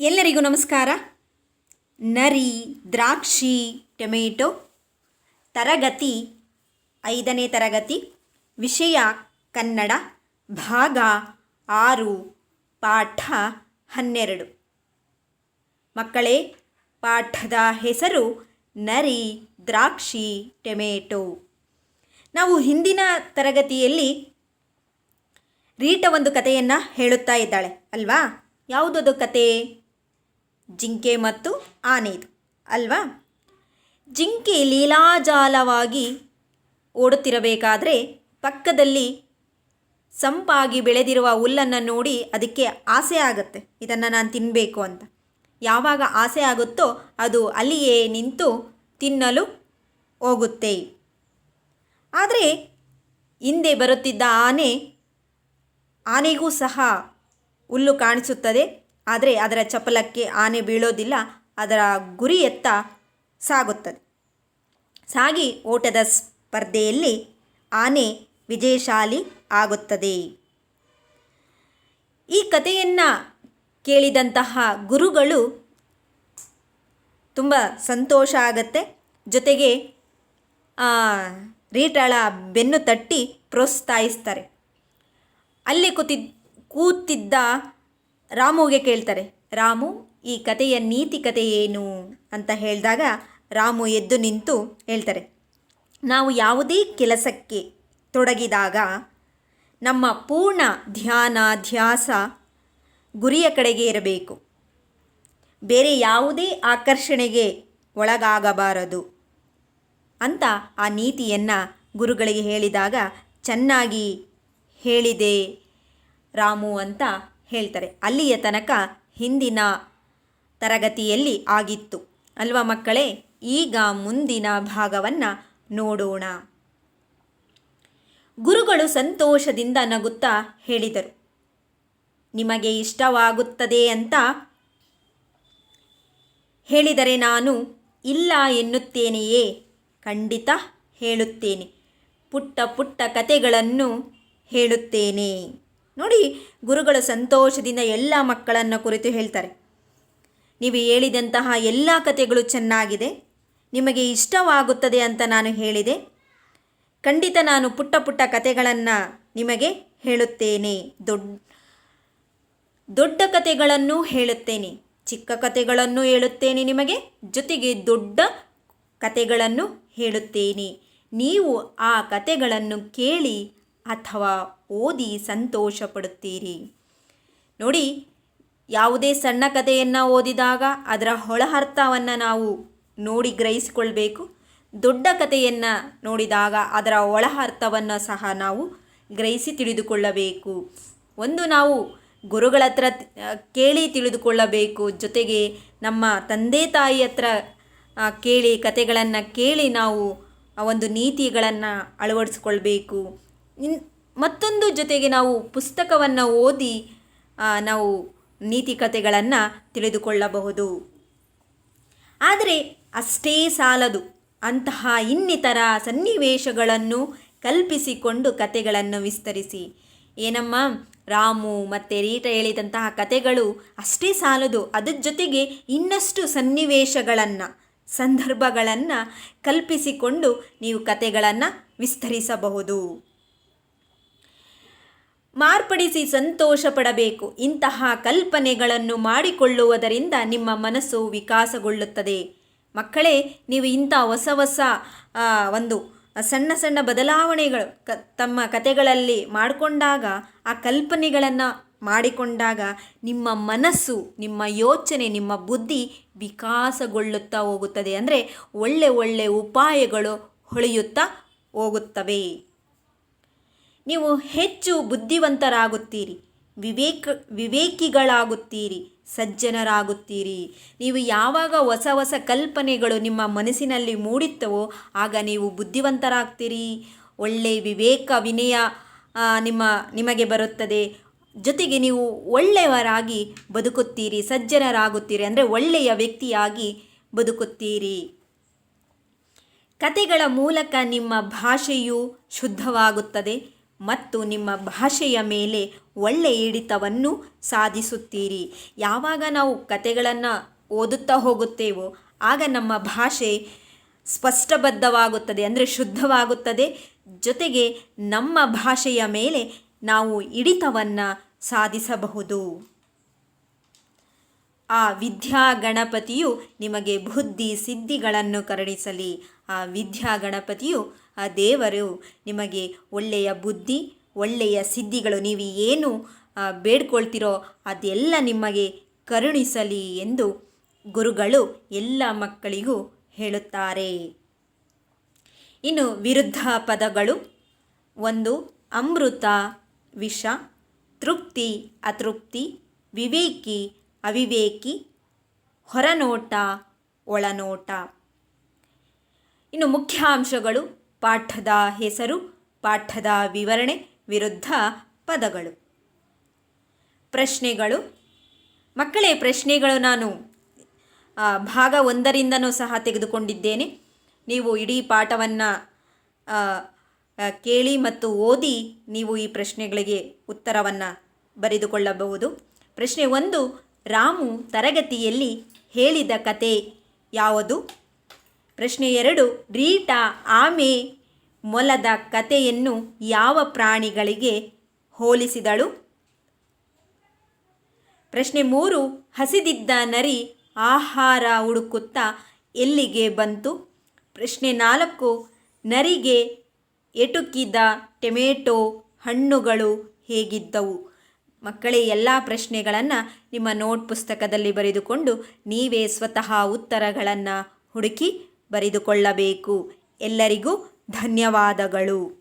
ಎಲ್ಲರಿಗೂ ನಮಸ್ಕಾರ. ನರಿ, ದ್ರಾಕ್ಷಿ, ಟೊಮೆಟೊ, ತರಗತಿ, ಐದನೇ ತರಗತಿ, ವಿಷಯ, ಕನ್ನಡ, ಭಾಗ ಆರು, ಪಾಠ ಹನ್ನೆರಡು. ಮಕ್ಕಳೇ, ಪಾಠದ ಹೆಸರು ನರಿ, ದ್ರಾಕ್ಷಿ, ಟೊಮೆಟೊ. ನಾವು ಹಿಂದಿನ ತರಗತಿಯಲ್ಲಿ ರೀಟ ಒಂದು ಕಥೆಯನ್ನು ಹೇಳುತ್ತಾ ಇದ್ದಾಳೆ, ಅಲ್ವಾ? ಯಾವುದದು ಕತೆ ಜಿಂಕೆ ಮತ್ತು ಆನೆದು, ಅಲ್ವಾ? ಜಿಂಕೆ ಲೀಲಾಜಾಲವಾಗಿ ಓಡುತ್ತಿರಬೇಕಾದರೆ ಪಕ್ಕದಲ್ಲಿ ಸಂಪಾಗಿ ಬೆಳೆದಿರುವ ಹುಲ್ಲನ್ನು ನೋಡಿ ಅದಕ್ಕೆ ಆಸೆ ಆಗುತ್ತೆ. ಇದನ್ನು ನಾನು ತಿನ್ನಬೇಕು ಅಂತ. ಯಾವಾಗ ಆಸೆ ಆಗುತ್ತೋ ಅದು ಅಲ್ಲಿಯೇ ನಿಂತು ತಿನ್ನಲು ಹೋಗುತ್ತೆ. ಆದರೆ ಹಿಂದೆ ಬರುತ್ತಿದ್ದ ಆನೆ, ಆನೆಗೂ ಸಹ ಹುಲ್ಲು ಕಾಣಿಸುತ್ತದೆ. ಆದರೆ ಅದರ ಚಪಲಕ್ಕೆ ಆನೆ ಬೀಳೋದಿಲ್ಲ, ಅದರ ಗುರಿಯತ್ತ ಸಾಗುತ್ತದೆ. ಸಾಗಿ ಓಟದ ಸ್ಪರ್ಧೆಯಲ್ಲಿ ಆನೆ ವಿಜಯಶಾಲಿ ಆಗುತ್ತದೆ. ಈ ಕಥೆಯನ್ನು ಕೇಳಿದಂತಹ ಗುರುಗಳು ತುಂಬ ಸಂತೋಷ ಆಗತ್ತೆ. ಜೊತೆಗೆ ರೀಟಾಳ ಬೆನ್ನು ತಟ್ಟಿ ಪ್ರೋತ್ಸಾಹಿಸ್ತಾರೆ. ಅಲ್ಲಿ ಕೂತಿದ್ದ ಕೂತಿದ್ದ ರಾಮುಗೆ ಕೇಳ್ತಾರೆ, ರಾಮು, ಈ ಕಥೆಯ ನೀತಿ ಕಥೆ ಏನು? ಅಂತ ಹೇಳಿದಾಗ ರಾಮು ಎದ್ದು ನಿಂತು ಹೇಳ್ತಾರೆ, ನಾವು ಯಾವುದೇ ಕೆಲಸಕ್ಕೆ ತೊಡಗಿದಾಗ ನಮ್ಮ ಪೂರ್ಣ ಧ್ಯಾನ ಧ್ಯಾಸ ಗುರಿಯ ಕಡೆಗೆ ಇರಬೇಕು. ಬೇರೆ ಯಾವುದೇ ಆಕರ್ಷಣೆಗೆ ಒಳಗಾಗಬಾರದು ಅಂತ ಆ ನೀತಿಯನ್ನು ಗುರುಗಳಿಗೆ ಹೇಳಿದಾಗ ಚೆನ್ನಾಗಿ ಹೇಳಿದೆ ರಾಮು ಅಂತ ಹೇಳ್ತಾರೆ. ಅಲ್ಲಿಯ ತನಕ ಹಿಂದಿನ ತರಗತಿಯಲ್ಲಿ ಆಗಿತ್ತು. ಅಲ್ವಾ ಮಕ್ಕಳೇ? ಈಗ ಮುಂದಿನ ಭಾಗವನ್ನು ನೋಡೋಣ. ಗುರುಗಳು ಸಂತೋಷದಿಂದ ನಗುತ್ತಾ ಹೇಳಿದರು. ನಿಮಗೆ ಇಷ್ಟವಾಗುತ್ತದೆ ಅಂತ ಹೇಳಿದರೆ ನಾನು ಇಲ್ಲ ಎನ್ನುತ್ತೇನೆಯೇ? ಖಂಡಿತ ಹೇಳುತ್ತೇನೆ. ಪುಟ್ಟ ಪುಟ್ಟ ಕತೆಗಳನ್ನು ಹೇಳುತ್ತೇನೆ. ನೋಡಿ, ಗುರುಗಳು ಸಂತೋಷದಿಂದ ಎಲ್ಲ ಮಕ್ಕಳನ್ನು ಕುರಿತು ಹೇಳ್ತಾರೆ. ನೀವು ಹೇಳಿದಂತಹ ಎಲ್ಲ ಕಥೆಗಳು ಚೆನ್ನಾಗಿದೆ. ನಿಮಗೆ ಇಷ್ಟವಾಗುತ್ತದೆ ಅಂತ ನಾನು ಹೇಳಿದೆ. ಖಂಡಿತ ನಾನು ಪುಟ್ಟ ಪುಟ್ಟ ಕಥೆಗಳನ್ನು ನಿಮಗೆ ಹೇಳುತ್ತೇನೆ. ದೊಡ್ಡ ದೊಡ್ಡ ಕಥೆಗಳನ್ನು ಹೇಳುತ್ತೇನೆ. ಚಿಕ್ಕ ಕಥೆಗಳನ್ನು ಹೇಳುತ್ತೇನೆ ನಿಮಗೆ. ಜೊತೆಗೆ ದೊಡ್ಡ ಕಥೆಗಳನ್ನು ಹೇಳುತ್ತೇನೆ. ನೀವು ಆ ಕಥೆಗಳನ್ನು ಕೇಳಿ ಅಥವಾ ಓದಿ ಸಂತೋಷ ಪಡುತ್ತೀರಿ ನೋಡಿ, ಯಾವುದೇ ಸಣ್ಣ ಕಥೆಯನ್ನು ಓದಿದಾಗ ಅದರ ಒಳ ಅರ್ಥವನ್ನು ನಾವು ನೋಡಿ ಗ್ರಹಿಸಿಕೊಳ್ಬೇಕು. ದೊಡ್ಡ ಕಥೆಯನ್ನು ನೋಡಿದಾಗ ಅದರ ಒಳ ಅರ್ಥವನ್ನು ಸಹ ನಾವು ಗ್ರಹಿಸಿ ತಿಳಿದುಕೊಳ್ಳಬೇಕು. ಒಂದು ನಾವು ಗುರುಗಳ ಹತ್ರ ಕೇಳಿ ತಿಳಿದುಕೊಳ್ಳಬೇಕು. ಜೊತೆಗೆ ನಮ್ಮ ತಂದೆ ತಾಯಿ ಹತ್ರ ಕೇಳಿ ಕತೆಗಳನ್ನು ಕೇಳಿ ನಾವು ಒಂದು ನೀತಿಗಳನ್ನು ಅಳವಡಿಸ್ಕೊಳ್ಬೇಕು. ಇನ್ ಮತ್ತೊಂದು ಜೊತೆಗೆ ನಾವು ಪುಸ್ತಕವನ್ನು ಓದಿ ನಾವು ನೀತಿ ಕಥೆಗಳನ್ನು ತಿಳಿದುಕೊಳ್ಳಬಹುದು. ಆದರೆ ಅಷ್ಟೇ ಸಾಲದು. ಅಂತಹ ಇನ್ನಿತರ ಸನ್ನಿವೇಶಗಳನ್ನು ಕಲ್ಪಿಸಿಕೊಂಡು ಕತೆಗಳನ್ನು ವಿಸ್ತರಿಸಿ. ಏನಮ್ಮ? ರಾಮು ಮತ್ತು ರೀಟ ಹೇಳಿದಂತಹ ಕತೆಗಳು ಅಷ್ಟೇ ಸಾಲದು. ಅದರ ಜೊತೆಗೆ ಇನ್ನಷ್ಟು ಸನ್ನಿವೇಶಗಳನ್ನು, ಸಂದರ್ಭಗಳನ್ನು ಕಲ್ಪಿಸಿಕೊಂಡು ನೀವು ಕತೆಗಳನ್ನು ವಿಸ್ತರಿಸಬಹುದು. ಮಾರ್ಪಡಿಸಿ ಸಂತೋಷ ಪಡಬೇಕು ಇಂತಹ ಕಲ್ಪನೆಗಳನ್ನು ಮಾಡಿಕೊಳ್ಳುವುದರಿಂದ ನಿಮ್ಮ ಮನಸ್ಸು ವಿಕಾಸಗೊಳ್ಳುತ್ತದೆ. ಮಕ್ಕಳೇ, ನೀವು ಇಂಥ ಹೊಸ ಹೊಸ ಒಂದು ಸಣ್ಣ ಸಣ್ಣ ಬದಲಾವಣೆಗಳು ಕ, ತಮ್ಮ ಕತೆಗಳಲ್ಲಿ ಮಾಡಿಕೊಂಡಾಗ, ಆ ಕಲ್ಪನೆಗಳನ್ನು ಮಾಡಿಕೊಂಡಾಗ ನಿಮ್ಮ ಮನಸ್ಸು, ನಿಮ್ಮ ಯೋಚನೆ, ನಿಮ್ಮ ಬುದ್ಧಿ ವಿಕಾಸಗೊಳ್ಳುತ್ತಾ ಹೋಗುತ್ತದೆ. ಅಂದರೆ ಒಳ್ಳೆ ಒಳ್ಳೆ ಉಪಾಯಗಳು ಹೊಳೆಯುತ್ತಾ ಹೋಗುತ್ತವೆ. ನೀವು ಹೆಚ್ಚು ಬುದ್ಧಿವಂತರಾಗುತ್ತೀರಿ. ವಿವೇಕ, ವಿವೇಕಿಗಳಾಗುತ್ತೀರಿ. ಸಜ್ಜನರಾಗುತ್ತೀರಿ. ನೀವು ಯಾವಾಗ ಹೊಸ ಹೊಸ ಕಲ್ಪನೆಗಳು ನಿಮ್ಮ ಮನಸ್ಸಿನಲ್ಲಿ ಮೂಡಿತ್ತವೋ, ಆಗ ನೀವು ಬುದ್ಧಿವಂತರಾಗ್ತೀರಿ. ಒಳ್ಳೆ ವಿವೇಕ ವಿನಯ ನಿಮ್ಮ, ನಿಮಗೆ ಬರುತ್ತದೆ. ಜೊತೆಗೆ ನೀವು ಒಳ್ಳೆಯವರಾಗಿ ಬದುಕುತ್ತೀರಿ, ಸಜ್ಜನರಾಗುತ್ತೀರಿ, ಅಂದರೆ ಒಳ್ಳೆಯ ವ್ಯಕ್ತಿಯಾಗಿ ಬದುಕುತ್ತೀರಿ. ಕತೆಗಳ ಮೂಲಕ ನಿಮ್ಮ ಭಾಷೆಯು ಶುದ್ಧವಾಗುತ್ತದೆ. ಮತ್ತು ನಿಮ್ಮ ಭಾಷೆಯ ಮೇಲೆ ಒಳ್ಳೆಯ ಹಿಡಿತವನ್ನು ಸಾಧಿಸುತ್ತೀರಿ. ಯಾವಾಗ ನಾವು ಕತೆಗಳನ್ನು ಓದುತ್ತಾ ಹೋಗುತ್ತೇವೋ, ಆಗ ನಮ್ಮ ಭಾಷೆ ಸ್ಪಷ್ಟಬದ್ಧವಾಗುತ್ತದೆ, ಅಂದರೆ ಶುದ್ಧವಾಗುತ್ತದೆ. ಜೊತೆಗೆ ನಮ್ಮ ಭಾಷೆಯ ಮೇಲೆ ನಾವು ಹಿಡಿತವನ್ನು ಸಾಧಿಸಬಹುದು. ಆ ವಿದ್ಯಾ ಗಣಪತಿಯು ನಿಮಗೆ ಬುದ್ಧಿ, ಸಿದ್ಧಿಗಳನ್ನು ಕರುಣಿಸಲಿ. ಆ ವಿದ್ಯಾ ಗಣಪತಿಯು ಆ ದೇವರು ನಿಮಗೆ ಒಳ್ಳೆಯ ಬುದ್ಧಿ, ಒಳ್ಳೆಯ ಸಿದ್ಧಿಗಳು ನೀವು ಏನು ಬೇಡ್ಕೊಳ್ತಿರೋ ಅದೆಲ್ಲ ನಿಮಗೆ ಕರುಣಿಸಲಿ ಎಂದು ಗುರುಗಳು ಎಲ್ಲ ಮಕ್ಕಳಿಗೂ ಹೇಳುತ್ತಾರೆ. ಇನ್ನು ವಿರುದ್ಧ ಪದಗಳು ಒಂದು, ಅಮೃತ, ವಿಷ, ತೃಪ್ತಿ, ಅತೃಪ್ತಿ, ವಿವೇಕಿ, ಅವಿವೇಕಿ, ಹೊರನೋಟ, ಒಳನೋಟ. ಇನ್ನು ಮುಖ್ಯಾಂಶಗಳು ಪಾಠದ ಹೆಸರು, ಪಾಠದ ವಿವರಣೆ, ವಿರುದ್ಧ ಪದಗಳು. ಪ್ರಶ್ನೆಗಳು. ಮಕ್ಕಳೇ, ಪ್ರಶ್ನೆಗಳು ನಾನು ಭಾಗ ಒಂದರಿಂದನೂ ಸಹ ತೆಗೆದುಕೊಂಡಿದ್ದೇನೆ. ನೀವು ಇಡೀ ಪಾಠವನ್ನು ಕೇಳಿ ಮತ್ತು ಓದಿ ನೀವು ಈ ಪ್ರಶ್ನೆಗಳಿಗೆ ಉತ್ತರವನ್ನು ಬರೆದುಕೊಳ್ಳಬಹುದು. ಪ್ರಶ್ನೆ ಒಂದು, ರಾಮು ತರಗತಿಯಲ್ಲಿ ಹೇಳಿದ ಕತೆ ಯಾವುದು? ಪ್ರಶ್ನೆ ಎರಡು, ರೀಟಾ ಆಮೆ ಮೊಲದ ಕತೆಯನ್ನು ಯಾವ ಪ್ರಾಣಿಗಳಿಗೆ ಹೋಲಿಸಿದಳು? ಪ್ರಶ್ನೆ ಮೂರು, ಹಸಿದಿದ್ದ ನರಿ ಆಹಾರ ಹುಡುಕುತ್ತಾ ಎಲ್ಲಿಗೆ ಬಂತು? ಪ್ರಶ್ನೆ ನಾಲ್ಕು, ನರಿಗೆ ಎಟುಕಿದ ಟೊಮೆಟೊ ಹಣ್ಣುಗಳು ಹೇಗಿದ್ದವು? ಮಕ್ಕಳೇ, ಎಲ್ಲ ಪ್ರಶ್ನೆಗಳನ್ನು ನಿಮ್ಮ ನೋಟ್ ಪುಸ್ತಕದಲ್ಲಿ ಬರೆದುಕೊಂಡು ನೀವೇ ಸ್ವತಃ ಉತ್ತರಗಳನ್ನು ಹುಡುಕಿ ಬರೆದುಕೊಳ್ಳಬೇಕು. ಎಲ್ಲರಿಗೂ ಧನ್ಯವಾದಗಳು.